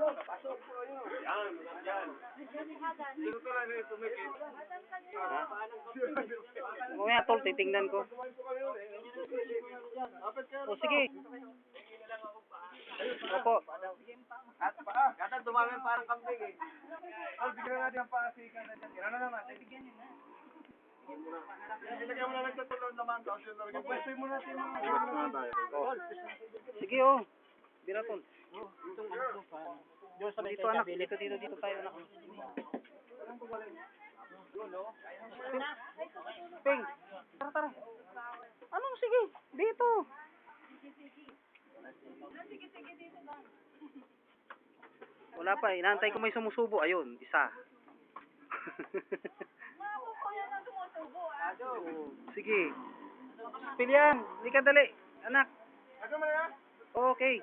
Yan, yan. Dito ka lang tumikit. Ha? Mamaya tol, titingnan ko. O sige. Opo. At pa, kata dumami parang kambing eh. Oh, bigyan na natin ang paasikan na dyan. Yan na naman. Ilagay mo na lang sa tulong naman. Na Pwesto mo natin mga. Sige oh. Bira tol. Dito anak, dito dito dito tayo anak. Ping. Tara tara. Anong sige? Dito. Wala pa, inaantay ko may sumusubo. Ayun, isa. Sige. Pilihan, hindi ka dali. Anak. Ano mo na yan? Okay.